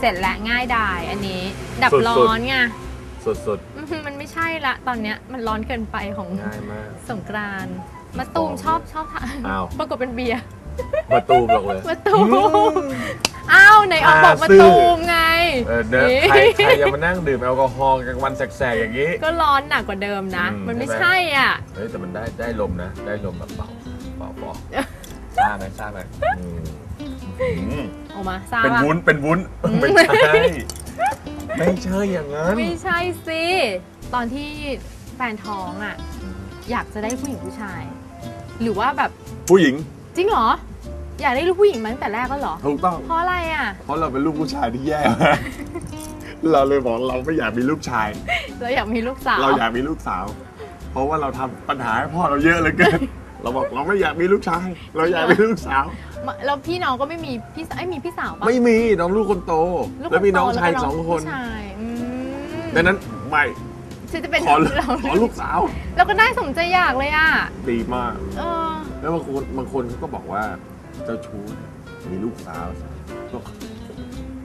เสร็จและง่ายดายอันนี้ ดับสุดๆ ร้อนไงสุดอื้อหือมันไม่ใช่ละ ตอนเนี้ยมันร้อนเกินไปของๆ ง่ายมาก สงกรานต์มาตูมชอบชอบทานอ้าว ปรากฏเป็นเบียร์ มาตูมหรอกเลยมาตูมอ้าวไหนออกบอกมาอ่าซื่อตูมไง เออเนอะใครใครจะมานั่งดื่มแอลกอฮอล์กลางวันแสกๆอย่างนี้ ก็ร้อนหนักกว่าเดิมนะ อืม มันไม่ใช่ใช่ไหมอะ เฮ้ยแต่มันได้ได้ลมนะ ได้ลมแบบเป่าเป่าเป่าซาไหมซาไหมอืม อืมออกมาทราบเป็นปะวุ้นเป็นวุ้นไม่ใช่ไม่ใช่อย่างนั้น ไม่ใช่สิ ตอนที่แฟนท้องอะ อยากจะได้ผู้หญิงผู้ชาย หรือว่าแบบผู้หญิง จริงเหรอ อยากได้ลูกผู้หญิงมาตั้งแต่แรกก็เหรอ ถูกต้อง เพราะอะไรอะ เพราะเราเป็นลูกผู้ชายที่แย่มากเราเลยบอกเราไม่อยากมีลูกชาย เราอยากมีลูกสาว เราอยากมีลูกสาว เพราะว่าเราทำปัญหาให้พ่อเราเยอะเหลยเกิน เราบอกเราไม่อยากมีลูกชาย เราอยากมีลูกสาวมาแล้วพี่น้องก็ไม่มีพี่สาวไอ้ยมีพี่สาวปะ ไม่มีน้องลูกคนโต ลูกแล้วมีน้องโตชายก็สองคนผู้ชายอืมดังนั้นไม่ฉันจะเป็นขอลูกเราขอลูกสาวเราก็ได้สมใจอยากเลยอะดีมาก เออ แล้วบางคนบางคนเขาก็บอกว่า เจ้าชู้มีลูกสาวก็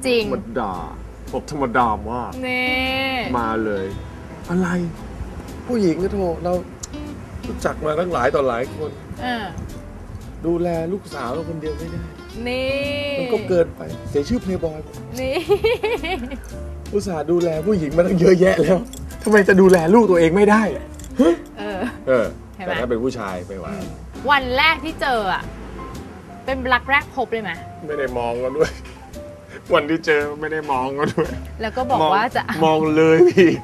จริงธรรมดาบอกธรรมดามาก เน่ มาเลย อะไร ผู้หญิงก็โทรเรา รู้จักมาตั้งหลายต่อหลายคนเออดูแลลูกสาวเราคนเดียวไม่ได้ นี่มันก็เกินไป เสียชื่อเพลย์บอยนี่อุตส่าห์ดูแลผู้หญิงมาตั้งเยอะแยะแล้วทำไมจะดูแลลูกตัวเองไม่ได้ เออ เออ เห็นไหม แต่ถ้าเป็นผู้ชายไม่ไหววันแรกที่เจออะ เป็นรักแรกพบเลยไหมไม่ได้มองกันด้วย วันที่เจอไม่ได้มองกันด้วยแล้วก็บอกมงว่าจะมองเลยอีก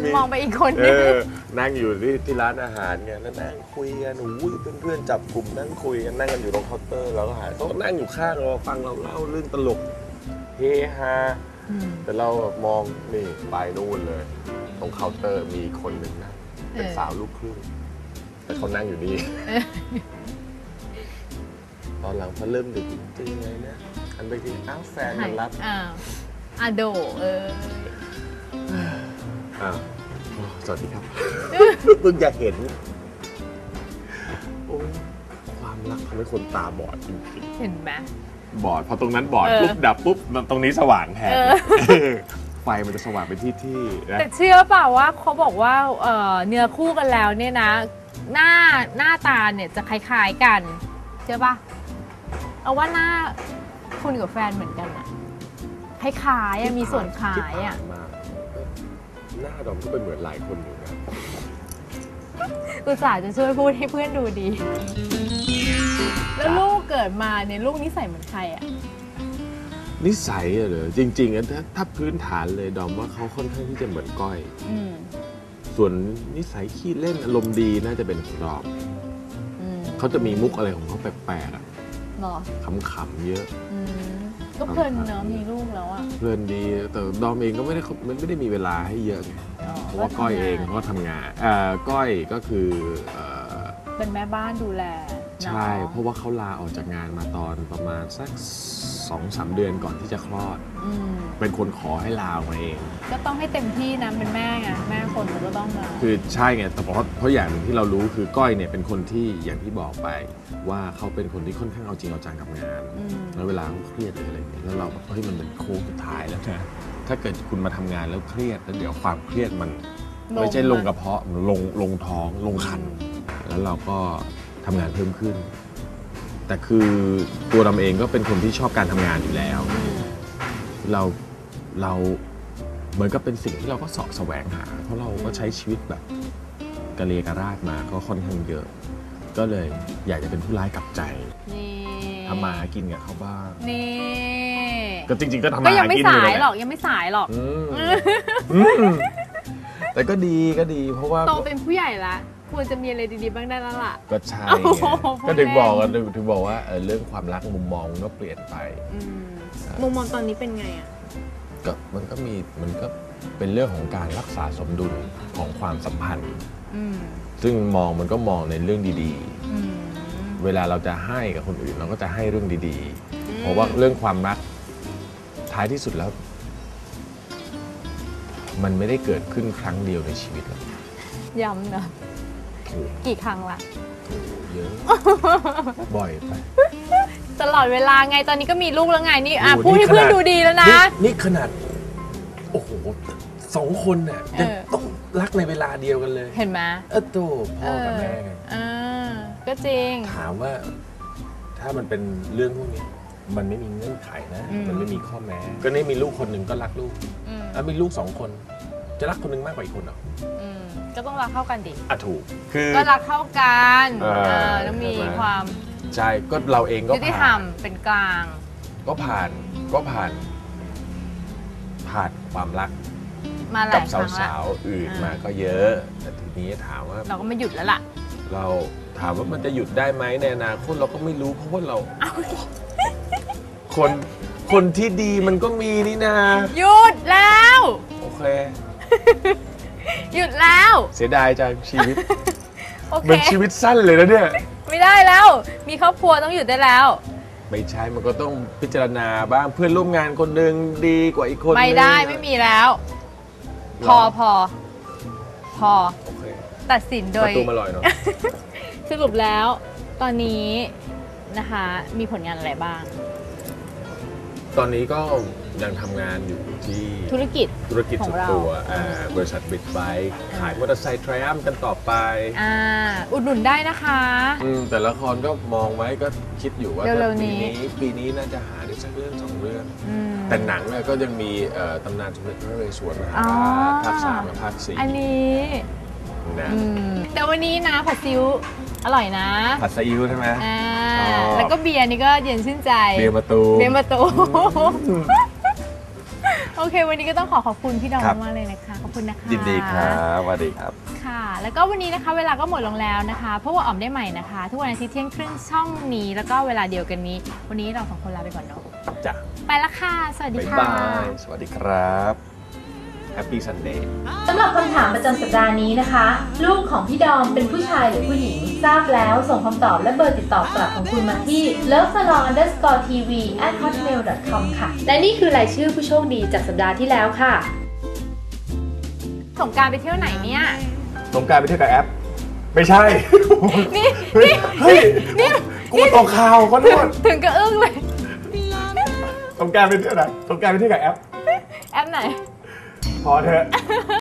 มีมองไปอีกคนเอนึงอนั่งอยู่ที่ที่ร้านอาหารไงแล้วนั่งคุยกันอุ้ยเพื่อนๆจับกลุ่มนั่งคุยกันนั่งกันอยู่ตรงเคาน์เตอร์แล้วก็หายเขาก็นั่งอยู่ข้างเราฟังเราเล่าเรื่องตลกเฮฮา ม แต่เราแบบมองนี่ไปนู่นเลย ตรงเคาน์เตอร์มีคนหนึ่งนะเป็นเออ สาวลูกครึ่งแต่เขานั่งอยู่นี่เออตอนหลังพอเริ่มดึกจะยังไงนะอันไปทีอ้าวแฟนมันรับอ้าวอาโด เออ อ้าวโอ้สวัสดีครับ เพิ่งจะเห็น โอ้ความรักทำให้คนตาบอดจริงเห็นไหม ๆบอดพอตรงนั้นบอดเออ ปุ๊บดับปุ๊บตรงนี้สว่างแทนเออเออไฟมันจะสว่างไปที่ที่นะ แต่เชื่อเปล่าว่าเขาบอกว่าเอ่อเนื้อคู่กันแล้วเนี่ยนะ หน้าหน้าตาเนี่ยจะคล้ายๆกัน เชื่อปะเอาว่าหน้าคุณกับแฟนเหมือนกันอะคล้ายๆอะมีส่วนคล้ายอะที่ผ่นมา หน้าดอมก็เป็นเหมือนหลายคนอยู่นะอุตส่าห์จะช่วยพูดให้เพื่อนดูดี แล้วลูกเกิดมาเนี่ยลูกนิสัยเหมือนใครอะนิสัยอะเหรอจริงๆอะถ้าถ้าพื้นฐานเลยดอมว่าเขาค่อนข้างที่จะเหมือนก้อย อืมส่วนนิสัยขี้เล่นอารมณ์ดีน่าจะเป็นของดอมอืมเขาจะมีมุกอะไรของเขาแปลกๆอะเหรอขำๆเยอะ อืม ก็เพลินเนอะมีลูกแล้วอะเพลินดีแต่ดอมเองก็ไม่ได้มันไม่ได้มีเวลาให้เยอะไงอ๋อเพราะว่าก้อยเองเขาก็ทำงานเอ่อก้อยก็คือเอ่อเป็นแม่บ้านดูแลน้องใช่ เพราะว่าเขาลาออกจากงานมาตอนประมาณสัก สองสามเดือนก่อนที่จะคลอด อืมเป็นคนขอให้ลาออกมาเอง ก็ต้องให้เต็มที่นะเป็นแม่ไงแม่คนมันก็ต้องมา คือใช่ไงแต่เพราะเพราะอย่างหนึ่งที่เรารู้คือก้อยเนี่ยเป็นคนที่อย่างที่บอกไป ว่าเขาเป็นคนที่ค่อนข้างเอาจริงเอาจังกับงาน อืม แล้วเวลาเขาเครียดหรืออะไรเนี่ยแล้วเราแบบเฮ้ยมันเป็นโค้งสุดท้ายแล้วนะถ้าเกิดคุณมาทำงานแล้วเครียดแล้วเดี๋ยวความเครียดมันไม่ใช่ลงกระเพาะมันลงลงท้องลงคัน แล้วเราก็ทำงานเพิ่มขึ้น แต่คือตัวเราเองก็เป็นคนที่ชอบการทำงานอยู่แล้วอืมเราเราเหมือนกับเป็นสิ่งที่เราก็เสาะแสวงหา เพราะเราก็ใช้ชีวิตแบบกะเลกระราดมาก็ค่อนข้างเยอะ ก็เลยอยากจะเป็นผู้ร้ายกลับใจนี่ทำมาหากินกับเขาบ้างนี่ก็จริง ๆ ก็ทำก็มายังหาไม่กินอสายู่ยนั่นแหหรละอกยังไม่สายหรอก อืมอืมแต่ก็ดีก็ดีเพราะว่า โตเป็นผู้ใหญ่ละ ควรจะมีอะไรดีๆบ้างได้แล้วล่ะ ก็ใช่โอ้ไงโหพูดก็ถึงบอกเล่กันนถึงบอกว่าเออเรื่องความรักมุมมองมันก็เปลี่ยนไป อืมมุมมองตอนนี้เป็นไงอะ ก็มันก็มีมันก็เป็นเรื่องของการรักษาสมดุลของความสัมพันธ์ อืมซึ่งมองมันก็มองในเรื่องดีอืมๆ เวลาเราจะให้กับคนอื่นเราก็จะให้เรื่องดีๆ เพราะว่าเรื่องความรักท้ายที่สุดแล้ว มันไม่ได้เกิดขึ้นครั้งเดียวในชีวิตหรอกย้ำนะถู กกี่ครั้งละถูกเยอะ บ่อยไป ตลอดเวลาไงตอนนี้ก็มีลูกแล้วไงนี่อะโอ้โหพูดให้นี่ขเพื่อนนาดดูดีแล้วนะนี่นี่ขนาด โอ้โหสองคนน่ะยังเออ ต้องรักในเวลาเดียวกันเลย เห็นไหมเออโตพ่อกับแม่ไงเออก็จริง ถามว่า ถ้ามันเป็นเรื่องพวกนี้ มันไม่มีเงื่อนไขนะ อืม มันไม่มีข้อแม้ ก็นี่มีลูกคนหนึ่งก็รักลูกอืมแล้วมีลูกสองคน จะรักคนหนึ่งมากกว่าอีกคนเหรออืมก็ต้องรักเข้ากันดิ อะถูก คือ ก็รักเข้ากันเออ เออต้องมีใช่ไหมความใช่ก็เราเองก็ยุติธรรผ่ามนเป็นกลาง ก็ผ่านก็ผ่าน ผ่านความรักมาหกัลาบยครั้งละสาวๆอื่นอ่าม มาก็เยอะ แต่ทีนี้ถามว่า เราก็ไม่หยุดแล้วล่ะ เราถามว่ามันจะหยุดได้ไหมในอนาคตเราก็ไม่รู้เพราะว่าเรา คนคนที่ดีมันก็มีนี่นาหยุดแล้ว โอเค หยุดแล้ว เสียดายจังชีวิต โอเค มันชีวิตสั้นเลยนะเนี่ย ไม่ได้แล้ว มีครอบครัวต้องหยุดได้แล้ว ไม่ใช่มันก็ต้องพิจารณาบ้างเพื่อนร่วมงานคนหนึ่งดีกว่าอีกคนไม่ได้นึงไม่มีแล้วหรพอพอ พอโอเคตัดสินโดประยตูมาลอยเนาะสรุปแล้ว ตอนนี้นะคะ มีผลงานอะไรบ้าง ตอนนี้ก็ยังทำงานอยู่ที่ธุรกิจ ธุรกิจของส่วนเราตัวอ่าบริษัทบิ๊กไบค์ขายมอเตอร์ไซค์ทริอัมกันต่อไปอ่าอุดหนุนได้นะคะ อืมแต่ละครก็มองไว้ก็คิดอยู่ว่าเร็วๆปีนี้นี้ปีนี้น่าจะหาได้สักเรื่องสองเรื่อง อืม แต่หนังเนี่ยก็ยังมีเอ่อตำนานสมเด็จพระนเรศวรมหาอ๋อราชภาคสามกับภาคสี่อันนี้นะอืมแต่วันนี้นะผัดซิวอร่อยนะผัดซีอิ๊วใช่ไหม อ่าอ๋อ แล้วก็เบียร์นี่ก็เย็นชื่นใจ เบียร์ประตูเบียร์ประตู โอเค วันนี้ก็ต้องขอขอบคุณพี่ดอมครับมากๆเลยนะคะ ขอบคุณนะคะยินดีครับสวัสดีครับ ค่ะ แล้วก็วันนี้นะคะ เวลาก็หมดลงแล้วนะคะพบกับอ๋อมได้ใหม่นะคะ ทุกวันอาทิตย์เที่ยงครึ่งช่องนี้ แล้วก็เวลาเดียวกันนี้ วันนี้เราสองคนลาไปก่อนเนาะจ้ะไปละค่ะ สวัสดีบ๊ายค่ะบาย สวัสดีครับ แฮปปี้ซันเดย์สำหรับคำถามประจำสัปดาห์นี้นะคะ ลูกของพี่ดอมเป็นผู้ชายหรือผู้หญิง ทราบแล้วส่งคำตอบและเบอร์ติดต่อกลับของคุณมาที่ lovesalon underscore tv at hotmail com ค่ะ และนี่คือรายชื่อผู้โชคดีจากสัปดาห์ที่แล้วค่ะสงกรารไปเที่ยวไหนเนี่ย สงกรารไปเที่ยวกับแอป ไม่ใช่ นี่เฮ้ยเฮ้ยกูตกข่าวก็นวดถึงกระอึ้งเลยสงกรารไปเที่ยวไหนสงกรารไปเที่ยวกับแอป แอปไหน พอเถอะ